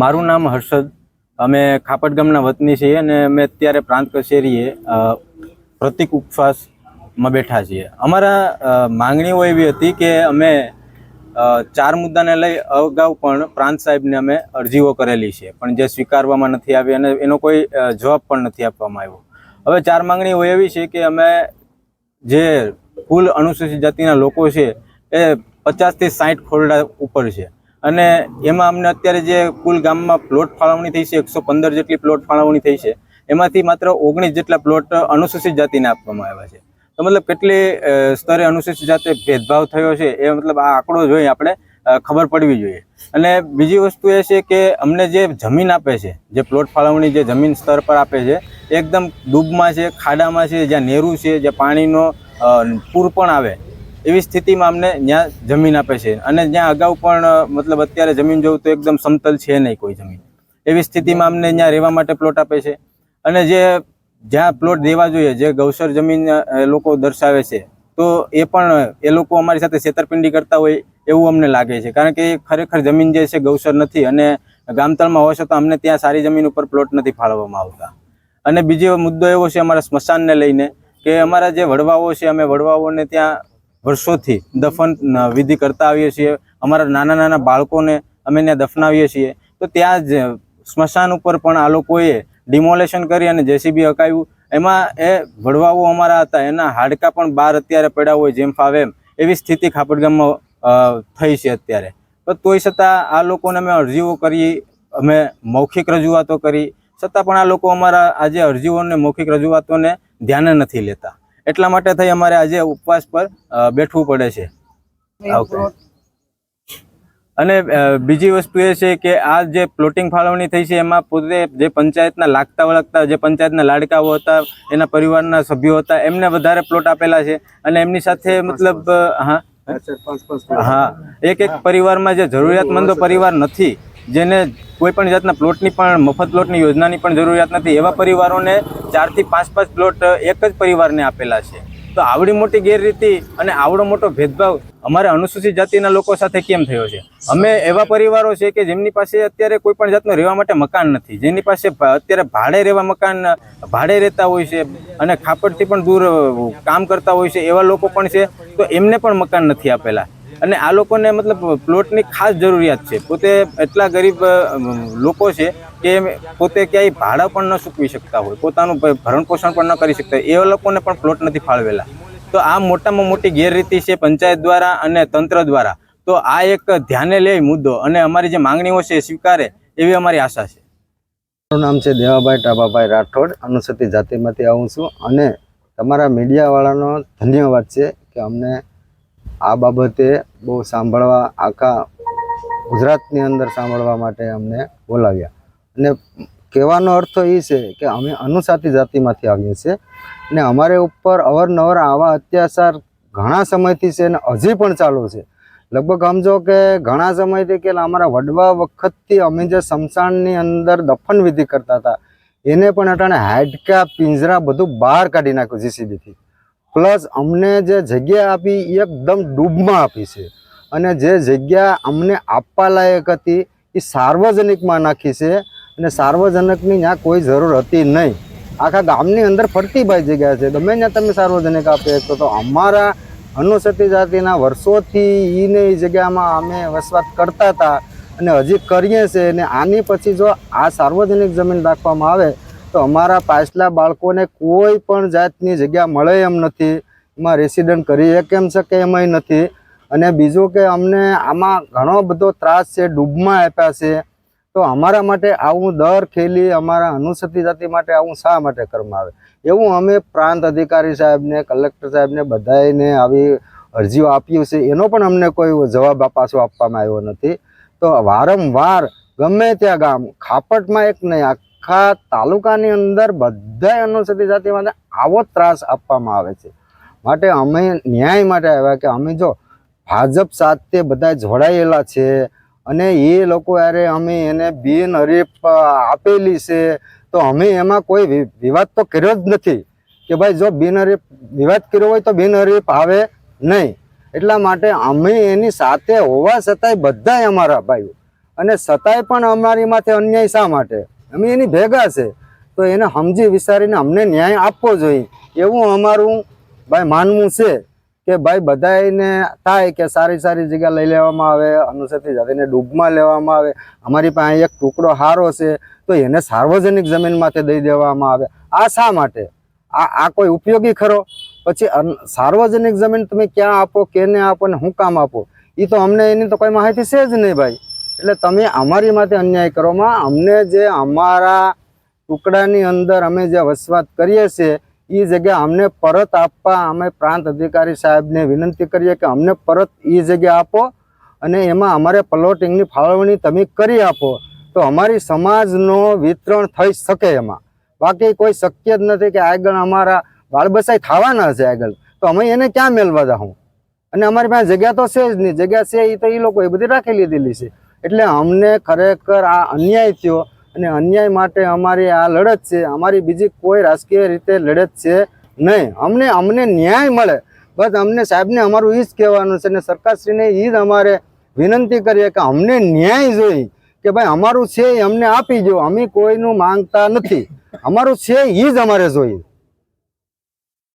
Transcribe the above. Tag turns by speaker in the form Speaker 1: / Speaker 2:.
Speaker 1: મારું નામ હર્ષદ. અમે ખાપટ ગામના વતની છીએ અને અમે અત્યારે પ્રાંત કચેરીએ પ્રતિક ઉપવાસમાં બેઠા છીએ. અમારા માંગણીઓ એવી હતી કે અમે ચાર મુદ્દાને લઈ અગાઉ પણ પ્રાંત સાહેબને અમે અરજીઓ કરેલી છે, પણ જે સ્વીકારવામાં નથી આવી અને એનો કોઈ જવાબ પણ નથી આપવામાં આવ્યો. હવે ચાર માંગણીઓ એવી છે કે અમે જે કુલ અનુસૂચિત જાતિના લોકો છે, એ પચાસથી સાઠ ખોરડા ઉપર છે. અને એમાં અમને અત્યારે જે કુલ ગામમાં પ્લોટ ફાળવણી થઈ છે, એકસો પંદર જેટલી પ્લોટ ફાળવણી થઈ છે, એમાંથી માત્ર ઓગણીસ જેટલા પ્લોટ અનુસૂચિત જાતિને આપવામાં આવ્યા છે. તો મતલબ કેટલી સ્તરે અનુસૂચિત જાતે ભેદભાવ થયો છે એ મતલબ આ આંકડો જોઈ આપણે ખબર પડવી જોઈએ. અને બીજી વસ્તુ એ છે કે અમને જે જમીન આપે છે, જે પ્લોટ ફાળવણી જે જમીન સ્તર પર આપે છે એકદમ ડૂબમાં છે, ખાડામાં છે, જ્યાં નેરું છે, જ્યાં પાણીનો પૂર પણ આવે એવી સ્થિતિમાં અમને ત્યાં જમીન આપે છે. અને જ્યાં અગાઉ પણ મતલબ અત્યારે જમીન જોવું તો એકદમ સમતલ છે નહીં કોઈ જમીન. એવી સ્થિતિમાં અમને ત્યાં રહેવા માટે પ્લોટ આપે છે. અને જે, જ્યાં પ્લોટ દેવા જોઈએ, જે ગૌસર જમીન લોકો દર્શાવે છે, તો એ પણ, એ લોકો અમારી સાથે છેતરપિંડી કરતા હોય એવું અમને લાગે છે. કારણ કે ખરેખર જમીન જે છે ગૌસર નથી અને ગામતળમાં હોવા છતાં અમને ત્યાં સારી જમીન ઉપર પ્લોટ નથી ફાળવવામાં આવતા. અને બીજો મુદ્દો એવો છે અમારા સ્મશાનને લઈને કે અમારા જે વડવાઓ છે, અમે વડવાઓને ત્યાં વર્ષોથી દફન વિધિ કરતા આવીએ છીએ. અમારા નાના નાના બાળકોને અમે ત્યાં દફનાવીએ છીએ. તો ત્યાં જ સ્મશાન ઉપર પણ આ લોકોએ ડિમોલેશન કરી અને જેસીબી હકાવ્યું. એમાં એ વડવાઓ અમારા હતા. એના હાડકા પણ બહાર અત્યારે પડ્યા હોય જેમ ફાવે એમ. એવી સ્થિતિ ખાપડગામમાં થઈ છે અત્યારે. તો તોય છતાં આ લોકોને અમે અરજીઓ કરી, અમે મૌખિક રજૂઆતો કરી. છતાં પણ આ લોકો અમારા આજે અરજીઓને, મૌખિક રજૂઆતોને ધ્યાને નથી લેતા. એટલા માટે થઈ અમારે આજે ઉપવાસ પર બેઠવું પડે છે. અને બીજી વસ્તુ એ છે કે આ જે પ્લોટિંગ ફાળવણી થઈ છે એમાં પોતે જે પંચાયતના લાગતા વળગતા જે પંચાયતના લાડકાઓ હતા એના પરિવારના સભ્યો હતા એમને વધારે પ્લોટ આપેલા છે. અને એમની સાથે મતલબ હા. હા. એક એક પરિવારમાં જે જરૂરિયાતમંદો પરિવાર નથી જેને કોઈ પણ જાતના પ્લોટની પણ, મફત પ્લોટની યોજનાની પણ જરૂરિયાત નથી. એવા પરિવારોને ચારથી પાંચ પાંચ પ્લોટ એક જ પરિવારને આપેલા છે. તો આવડી મોટી ગેરરીતિ અને આવડો મોટો ભેદભાવ અમારે અનુસૂચિત જાતિના લોકો સાથે કેમ થયો છે? અમે એવા પરિવારો છે કે જેમની પાસે અત્યારે કોઈ પણ જાતનું રહેવા માટે મકાન નથી. જેની પાસે અત્યારે ભાડે રહેવા મકાન, ભાડે રહેતા હોય છે અને ખાપડથી પણ દૂર, કામ કરતા હોય છે એવા લોકો પણ છે. તો એમને પણ મકાન નથી આપેલા. અને આ લોકોને મતલબ પ્લોટની ખાસ જરૂરિયાત છે. પોતે એટલા ગરીબ લોકો છે કે પોતે ક્યાંય ભાડા પણ ન ચૂકવી શકતા હોય, પોતાનું ભરણ પોષણ પણ ન કરી શકતા હોય. એવા લોકોને પણ પ્લોટ નથી ફાળવેલા. તો આ મોટામાં મોટી ગેરરીતિ છે પંચાયત દ્વારા અને તંત્ર દ્વારા. તો આ એક ધ્યાને લે મુદ્દો અને અમારી જે માંગણીઓ છે એ સ્વીકારે એવી અમારી આશા છે.
Speaker 2: મારું નામ છે દેવાભાઈ ટાબાભાઈ રાઠોડ, અનુસૂચિત જાતિમાંથી આવું છું અને તમારા મીડિયાવાળાનો ધન્યવાદ છે કે અમને આ બાબતે બહુ સાંભળવા, આખા ગુજરાતની અંદર સાંભળવા માટે અમને બોલાવ્યા. અને કહેવાનો અર્થ એ છે કે અમે અનુસાતી જાતિમાંથી આવીએ છીએ અને અમારે ઉપર અવારનવાર આવા અત્યાચાર ઘણા સમયથી છે અને હજી પણ ચાલુ છે. લગભગ સમજો કે ઘણા સમયથી કે અમારા વડવા વખતથી અમે જે સ્મશાનની અંદર દફન વિધિ કરતા હતા, એને પણ અટાણે હાડકા, પિંજરા બધું બહાર કાઢી નાખ્યું જીસીબીથી પ્લસ અમને જે જગ્યા આપી એકદમ ડૂબમાં આપી છે. અને જે જગ્યા અમને આપવા લાયક હતી એ સાર્વજનિકમાં નાખી છે અને સાર્વજનિકની ત્યાં કોઈ જરૂર હતી નહીં. આખા ગામની અંદર ફરતી ભાઈ જગ્યા છે. ગમે ત્યાં તમે સાર્વજનિક આપી શકો તો અમારા અનુસૂચિત જાતિના વર્ષોથી એને એ જગ્યામાં અમે વસવાટ કરતા હતા અને હજી કરીએ છીએ. અને આની પછી જો આ સાર્વજનિક જમીન રાખવામાં આવે તો અમારા પાછલા બાળકોને કોઈ પણ જાતની જગ્યા મળે એમ નથી. એમાં રેસિડન્ટ કરી કેમ શકે એમાંય નથી. અને બીજું કે અમને આમાં ઘણો બધો ત્રાસ છે, ડૂબમાં આપ્યા છે. તો અમારા માટે આવું દર ખેલી અમારા અનુસૂચિત જાતિ માટે આવું શા માટે કરવામાં આવે? એવું અમે પ્રાંત અધિકારી સાહેબને, કલેક્ટર સાહેબને બધાને આવી અરજીઓ આપ્યું છે એનો પણ અમને કોઈ જવાબ પાછો આપવામાં આવ્યો નથી. તો વારંવાર ગમે ત્યાં ગામ, ખાપટમાં એક નહીં આખા તાલુકાની અંદર બધા અનુસૂચિત માટે આવો ત્રાસ આપવામાં આવે છે. માટે અમે ન્યાય માટે આવ્યા કે અમે જો ભાજપ સાથે બધા જોડાયેલા છે અને એ લોકો યારે અમે એને બિનહરીફ આપેલી છે, તો અમે એમાં કોઈ વિવાદ તો કર્યો જ નથી કે ભાઈ જો બિનહરીફ વિવાદ કર્યો હોય તો બિનહરીફ આવે નહીં. એટલા માટે અમે એની સાથે હોવા છતાંય બધાય અમારા ભાઈઓ. અને છતાંય પણ અમારી માથે અન્યાય શા માટે? અમે એની ભેગા છે. તો એને સમજી વિચારીને અમને ન્યાય આપવો જોઈએ. એવું અમારું ભાઈ માનવું છે કે ભાઈ બધાને થાય કે સારી સારી જગ્યા લઈ લેવામાં આવે અનુસૂચિત જાતિને ડૂબમાં લેવામાં આવે, અમારી પાસે એક ટુકડો હારો છે, તો એને સાર્વજનિક જમીનમાંથી દઈ દેવામાં આવે. આ શા માટે? આ આ કોઈ ઉપયોગી ખરો? પછી સાર્વજનિક જમીન તમે ક્યાં આપો, કેને આપો ને હું કામ આપો? એ તો અમને એની તો કોઈ માહિતી છે જ નહીં ભાઈ. એટલે તમે અમારી માટે અન્યાય કરવામાં અમને જે અમારા ટુકડાની અંદર અમે જે વસવાટ કરીએ છીએ એ જગ્યા અમને પરત આપવા અમે પ્રાંત અધિકારી સાહેબને વિનંતી કરીએ કે અમને પરત એ જગ્યા આપો અને એમાં અમારે પ્લોટિંગની ફાળવણી તમે કરી આપો. તો અમારી સમાજનો વિતરણ થઈ શકે એમાં. બાકી કોઈ શક્ય જ નથી કે આગળ અમારા બાળબસાઈ થવાના છે આગળ. તો અમે એને ક્યાં મેળવા જાઉં અને અમારી પાસે જગ્યા તો છે જ નહીં. જગ્યા છે એ તો એ લોકો એ બધી રાખી લીધેલી છે. એટલે અમને ખરેખર આ અન્યાય થયો અને અન્યાય માટે અમારી આ લડત છે, અમારી બીજી કોઈ રાજકીય રીતે લડત છે નહીં. અમને અમને ન્યાય મળે. બસ અમને સાહેબને અમારું એ જ કહેવાનું છે અને સરકારશ્રીને એ જ અમારે વિનંતી કરીએ કે અમને ન્યાય જોઈ કે ભાઈ અમારું છે એ અમને આપી દો અમે કોઈનું માંગતા નથી. અમારું છે એ જ અમારે જોઈએ.